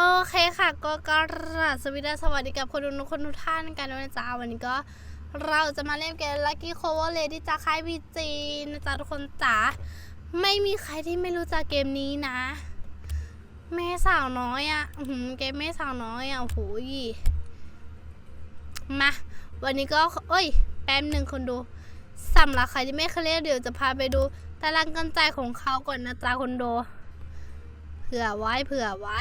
โอเคค่ะก็กราบสวัสดีสวัสดีกับคนดูทุกคนทุกท่านกันด้วยนะจ๊ะวันนี้ก็เราจะมาเล่นเกม Lucky Cover Lady จากค่ายพีจีนะจ๊ะทุกคนจ๋าไม่มีใครที่ไม่รู้จักเกมนี้นะ แม่สาวน้อยอะ่ะเกมแม่สาวน้อยอะ่ะโอ้โหยมาวันนี้ก็เอ้ย แป๊บหนึ่งคนดูสำหรับใครที่ไม่เคยเล่นเดี๋ยวจะพาไปดูตารางกันใจของเขาก่อนนะจ๊ะคนดูเผื่อไว้เผื่อไว้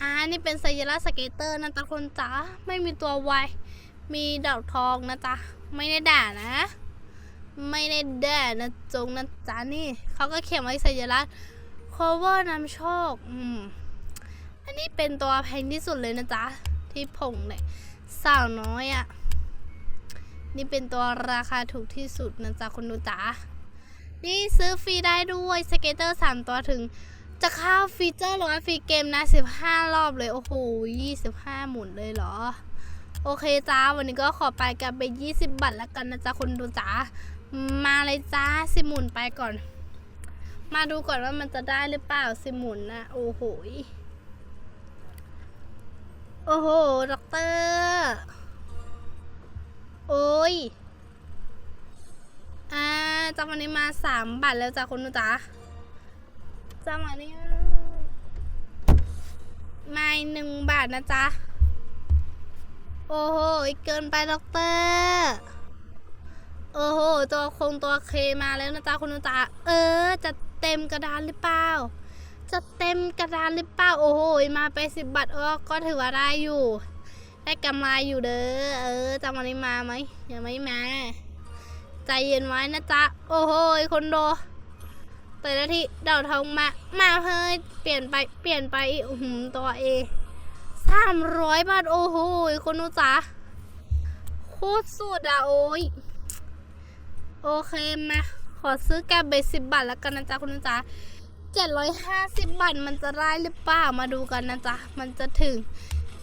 อ่านี่เป็นไซยาร่าสเกตเตอร์นะจ๊ะคนจ๋าไม่มีตัววายมีดอกทองนะจ๊ะไม่ได้ด่านะ ไม่ได้ด่านะจงนะจ๊ะนี่เขาก็เขียนไว้ไซยาร่า cover นำโชคอืมอันนี้เป็นตัวแพงที่สุดเลยนะจ๊ะที่ผงเนี่ยสาวน้อยอะ่ะนี่เป็นตัวราคาถูกที่สุดนะจ๊ะคนดูจ๋านี่ซื้อฟรีได้ด้วยสเกตเตอร์สามตัวถึง จะเข้าฟีเจอร์หรอว่าฟรีเกมนะ 15 รอบเลย โอ้โห 25 หมุนเลยเหรอ โอเคจ้า วันนี้ก็ขอไปกันไป 20 บาทแล้วกันนะจ๊ะ คนดูจ๋ามาเลยจ้า สิหมุนไปก่อน มาดูก่อนว่ามันจะได้หรือเปล่า สิหมุนนะ โอ้โห โอ้โหด็อกเตอร์โอ้ย อ่าจังวันนี้มา 3 บาทแล้วจ้ะคนดูจ๋า จังหวะนี้ไม่หนึ่งบาทนะจ๊ะ โอ้โหเกินไปด็อกเตอร์โอ้โห ตัวคงตัวเคมาแล้วนะจ๊ะคุณนุตาเออ จะเต็มกระดานหรือเปล่า จะเต็มกระดานหรือเปล่า โอ้โห มาไปสิบบาทเออก็ถือว่าได้อยู่ ได้กำไรอยู่เด้อ เออจังวันนี้มาไหมยังไม่มา ใจเย็นไว้นะจ๊ะ โอ้โห คนโด แต่ละที่ดาวทองมา มาเฮ้ยเปลี่ยนไปเปลี่ยนไปอีกอื้อหือตัวเอสามร้อยบาท โอ้โหคนนู้จ๋าโคตรสุดอะโอ้ย โอเคมา ขอซื้อแกบเบสิบบาทแล้วกันนะจ๊ะคุณนุจ๋าเจ็ดร้อยห้าสิบบาท มันจะได้หรือเปล่ามาดูกันนะจ๊ะ มันจะถึง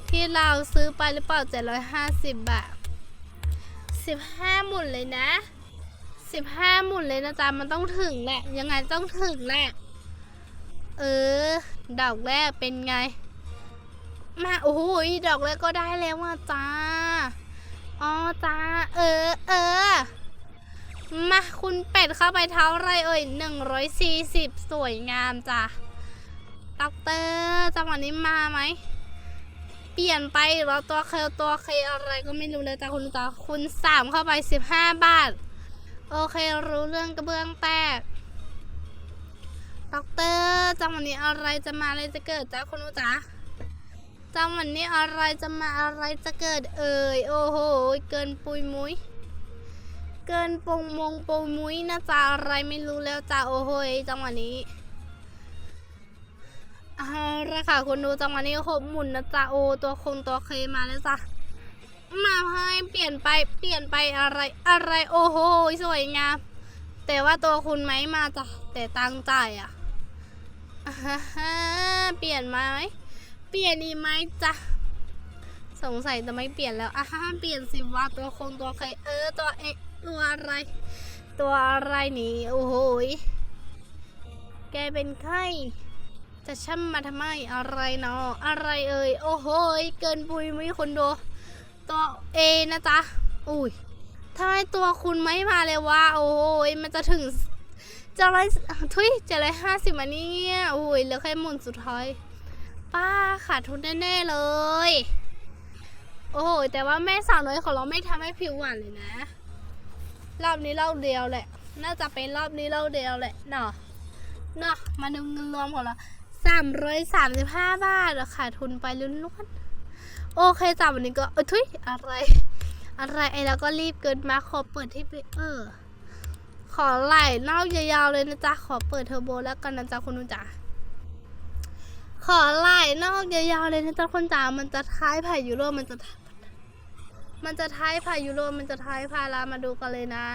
ที่เราซื้อไปหรือเปล่าเจ็ดร้อยห้าสิบบาทสิบห้าหมุนเลยนะ สิบห้าหมุนเลยนะจ๊ะ มันต้องถึงแหละ ยังไงต้องถึงแหละ เออ ดอกแรกเป็นไง มาโอ้โหดอกแรกก็ได้แล้วว่ะจ้า อ๋อจ้า เออ เออ มาคุณเป็ดเข้าไปเท่าไรเอ่ยหนึ่งร้อยสี่สิบสวยงามจ้ะด็อกเตอร์จังหวะนี้มาไหม เปลี่ยนไปหรือตัวเคลตัวเคอะไรก็ไม่รู้เลยจ้ะคุณตาคุณสามเข้าไปสิบห้าบาท โอเครู้เรื่องกระเบื้องแตกด็อกเตอร์จังหวะนี้อะไรจะมาอะไรจะเกิดจ้าคุณจ๋าจังหวะนี้อะไรจะมาอะไรจะเกิดเอ่ยโอ้โหเกินปุยมุยเกินปงมงปงมุยนะจ๊ะอะไรไม่รู้แล้วจ้าโอ้โหจังหวะนี้เอาละค่ะคุณดูจังหวะนี้หกหมุนนะจ๊ะโอ้ตัวคงตัวเคมาแล้วจ้ะ มาให้เปลี่ยนไปเปลี่ยนไปอะไรอะไรโอ้โหสวยงามแต่ว่าตัวคุณไหมมาจ้ะแต่ตังใจอะอะเปลี่ยนมาไหมเปลี่ยนดีไหมจ้ะสงสัยจะไม่เปลี่ยนแล้วอะเปลี่ยนสิว่าตัวคงตัวใครเออตัวเอตัวอะไร ตัวอะไรนี่โอ้โหยแกเป็นใครจะช่ำมาทำไมอะไรเนาะอะไรเอ่ยโอ้โหยเกินปุยมุยคนดู ตัวเอนะจ๊ะอุ้ยทำไมตัวคุณไม่มาเลยวะโอ้ยมันจะถึงจะร้อยทุยจะร้อยห้าสิบอันนี้โอ้ยเหลือแค่หมุนสุดท้าย ป้าขาดทุนแน่ๆเลย โอ้ยแต่ว่าแม่สาวน้อยของเราไม่ทำให้ผิวหวานเลยนะ รอบนี้รอบเดียวแหละ น่าจะเป็นรอบนี้รอบเดียวแหละเนาะเนาะมาดูเงินรวมของเราสามร้อยสามสิบห้าบาทอะขาดทุนไปล้วนๆ โอเคจ้ะวันนี้ก็เออทุยอะไร อะไรไอ้แล้วก็รีบเกินมาขอเปิดที่ไปเออขอไหล่นอกยาวๆเลยนะจ๊ะขอเปิดเทอร์โบแล้วกันนะจ๊ะคุณนุจ๋าขอไหล่นอกยาวๆเลยนะจ๊ะคุณจ๋ามันจะท้ายพายุโรมันจะมันจะท้ายพายุโรมันจะท้ายพารามาดูกันเลยนะ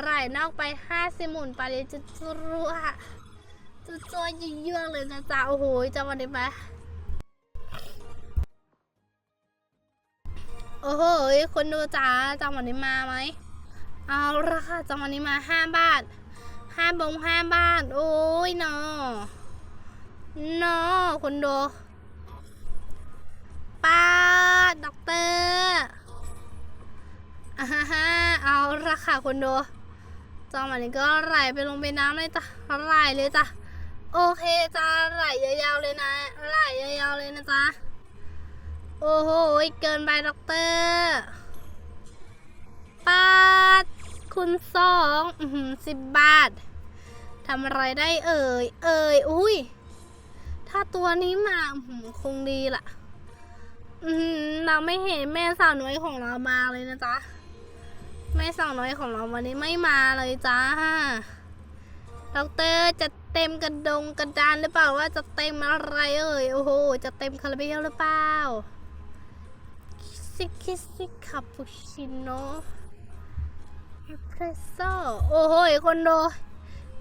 ไหล่นอกไปห้าสิหมุนไปเลยจะจุรัวจะจอยเยื่อเลยนะจ๊ะโอ้โหจะวันนี้ไหม โอ้โหคนดูจ้าจังวะนี้มาไหมเอาละค่ะจังวะนี้มาห้าบาทห้าบงห้าบาท โอ้ยนอนอคุณดูป้าด็อกเตอร์อ่าฮะฮะเอาละค่ะคุณดูจอมันนี้ก็ไหลไปลงไปน้ำเลยจ้ะไหลเลยจ้ะโอเคจ้าไหลยาวๆเลยนะไหลยาวๆเลยนะจ๊ะ โอ้โห เกินไปด็อกเตอร์ปาดคุณสองสิบบาททำอะไรได้เอ่ย เอ่ย อุ้ย ถ้าตัวนี้มาอื้อหือคงดีล่ะอือหือเราไม่เห็นแม่สาวน้อยของเรามาเลยนะจ๊ะ แม่สาวน้อยของเราวันนี้ไม่มาเลยจ้าด็อกเตอร์จะเต็มกระดงกระดานหรือเปล่าว่าจะเต็มอะไรเอ่ย โอ้โห จะเต็มคาราเบลหรือเปล่า คิสคิสซิคาปูชิโน่เอสเปรสโซ่โอ้โหคนโด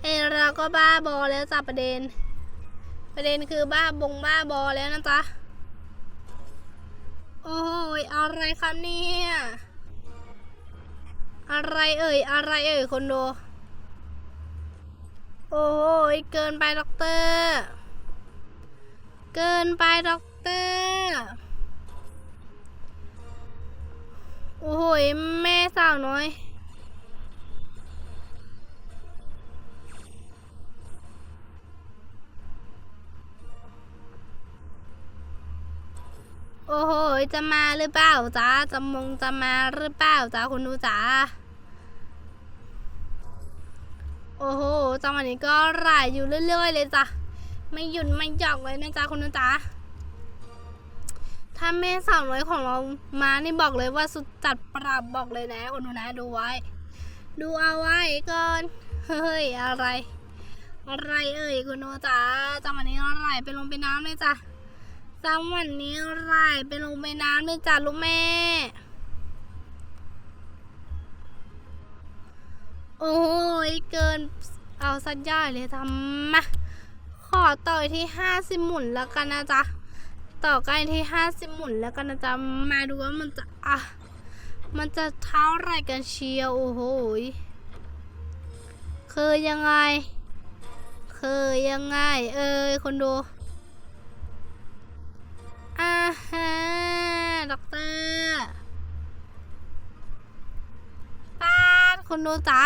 เอเราก็บ้าบอแล้วจ้ะประเด็น ประเด็นคือบ้าบงบ้าบอแล้วนะจ๊ะ โอ้ยอะไรครับเนี่ยอะไรเอ่ย อะไรเอ่ยคนโด โอ้ยเกินไปด็อกเตอร์ เกินไปด็อกเตอร์ อ้โหแม่สาวน้อย โอ้โห จะมาหรือเปล่าจ้าจะมงจะมาหรือเปล่าจ้าคุณดูจ้าโอ้โห จังหวะนี้ก็ไหลอยู่เรื่อยๆเลยจ้ะ ไม่หยุดไม่หยอนเลยนะจ๊ะคุณดูจ้า ถ้าแม่สาวน้อยของเรามานี่บอกเลยว่าสุดจัดปรับบอกเลยนะคุณดูนะดูไว้ ดูเอาไว้ก่อน เฮ้ย อะไร อะไรเอ่ยคุณดูจ้าจังหวะนี้อะไหลไปลงไปน้ำเลยจ้ะจังหวันนี้อะไหลไปลงไปน้ำเลยจ้ะลูกแม่ โอ้ยเกินเอาสัญญาเลยทำมาขอต่อยที่ห้าสิบหมุนแล้วกันนะจ๊ะ ต่อกันที่ห้าสิบหมุนแล้วกันะจ๊ะมาดูว่ามันจะอะมันจะเท่าไรกันเชียวโอ้โหยคือยังไงคือยังไง เอ้ยคนดูอ่าฮะด็อกเตอร์ป้าคุณดูจ๋า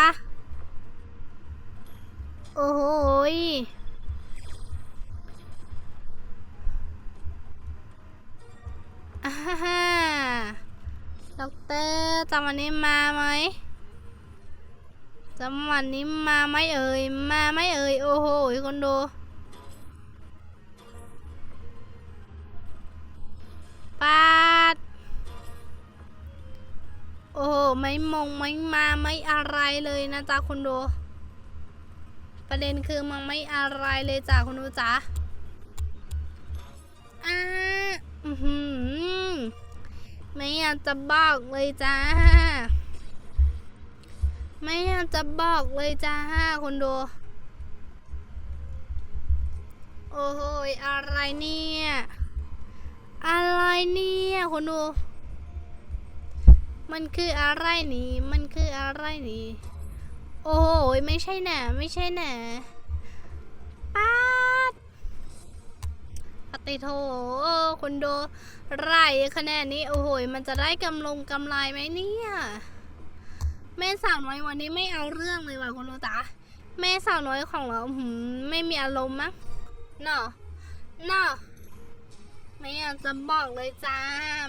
โอ้โห จำวันนี้มาไหมจำวันนี้มาไหมเอ่ย มาไหมเอ่ย โอ้โหคนดูปาด โอ้โห ไม่มงไม่มาไม่อะไรเลยนะจ๊ะคุณดูประเด็นคือมันไม่อะไรเลยจ้ะคุณดูจ้ะอ่าอือหือ ไม่อยากจะบอกเลยจ้า ไม่อยากจะบอกเลยจ้าคุณดู โอ้โหอะไรเนี่ย อะไรเนี่ยคุณดู มันคืออะไรนี่ มันคืออะไรนี่ โอ้โหไม่ใช่หนาไม่ใช่หนาป๊า ปฏิโทคุณดูไรคะแนนนี้ โอ้โห มันจะได้กำลงกำไรไหมเนี่ยแม่สาวน้อยวันนี้ไม่เอาเรื่องเลยว่ะคุณดูตาแม่สาวน้อยของเราหืมไม่มีอารมณ์มั้งเนาะเนาะไม่อยากจะบอกเลยจ้า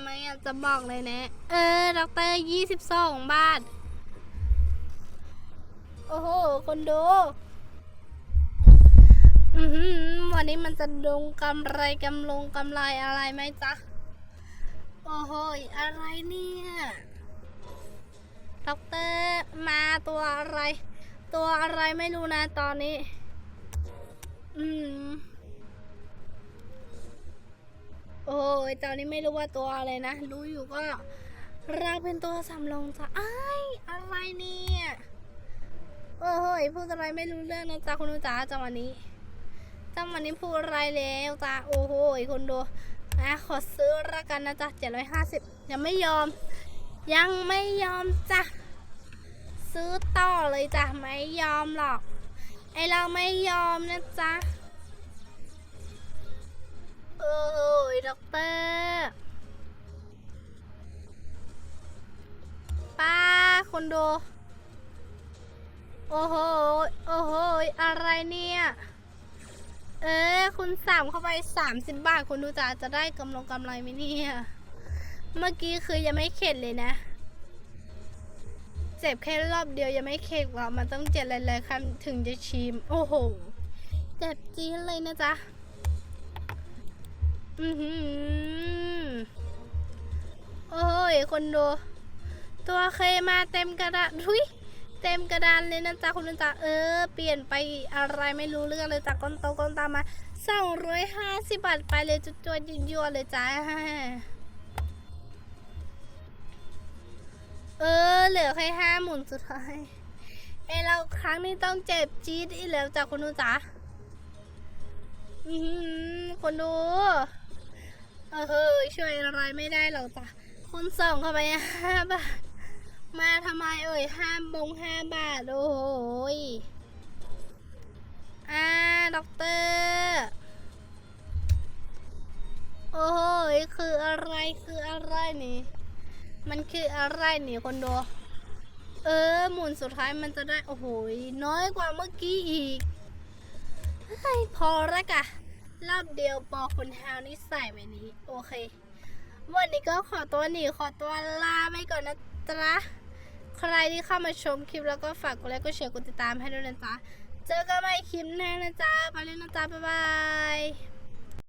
ไม่อยากจะบอกเลยนะ เออด็อกเตอร์ยี่สิบสองบาท โอ้โห คนดู อือหือ วันนี้มันจะดงกำไรกำลงกำไรอะไรไหมจ๊ะ โอ้โหอะไรเนี่ยด็อกเตอร์มาตัวอะไร ตัวอะไรไม่รู้นะตอนนี้ อืม โอ้ยตอนนี้ไม่รู้ว่าตัวอะไรนะ รู้อยู่ก็เราเป็นตัวสำรองจ้ะไอ้อะไรเนี่ย โอ้ยพูดอะไรไม่รู้เรื่องนะจ๊ะคุณจ๋าจังหวะนี้ จำวันนี้พูดอะไรแล้วจ้าโอ้โหคนดูนะขอซื้อละกันนะจ้าเจ็ดร้อยห้าสิบยังไม่ยอม ยังไม่ยอมจ้าซื้อต่อเลยจ้าไม่ยอมหรอก ไอเราไม่ยอมนะจ้าโอ้ยด็อกเตอร์ป้าคนดูโอ้โหโอ้โหอะไรเนี่ย เออ คุณสามเข้าไปสามสิบบาท คุณดูจะจะได้กำลงกำไรไหมเนี่ย เมื่อกี้คือยังไม่เข็ดเลยนะ เจ็บแค่รอบเดียวยังไม่เข็ดหรอกมันต้องเจ็บหลายๆครั้งถึงจะชิม โอ้โห เจ็บจี๊ดเลยนะจ๊ะ อือหือ โอ้ย คนดู ตัวเคมาเต็มกระดานทุย เต็มกระดานเลยนะจ๊ะคุณจ๊ะเออ เปลี่ยนไปอะไรไม่รู้เรื่องเลยจากก้นโตก้นตามาสองร้อยห้าสิบบาทไปเลยจุดจวดยั่วๆเลยจ้าเออ เหลือแค่ห้าหมุนสุดท้ายไอเราครั้งนี้ต้องเจ็บจี๊ดอีกแล้วจ้ะคุณดูจ๊ะอือหือคนดู เออช่วยอะไรไม่ได้หรอกจ้ะคุณส่งเข้าไปห้าบาท มาทำไมเอ่ยห้าบงห้าบาท โอ้โหอ่าด็อกเตอร์โอ้โหคืออะไรคืออะไรนี่ มันคืออะไรนี่คนดูเออ หมุนสุดท้ายมันจะได้ โอ้โหยน้อยกว่าเมื่อกี้อีกเฮ้ยพอแล้วกะรอบเดียวปอคนฮาวนี่ใส่ไว้นี้ โอเค วันนี้ก็ขอตัวหนีขอตัวลาไปก่อนนะจ๊ะ ใครที่เข้ามาชมคลิปแล้วก็ฝากกดไลค์กดแชร์กดติดตามให้ด้วยนะจ๊ะ เจอกันใหม่คลิปหน้านะจ๊ะ ไปเลยนะจ๊ะ บ๊ายบาย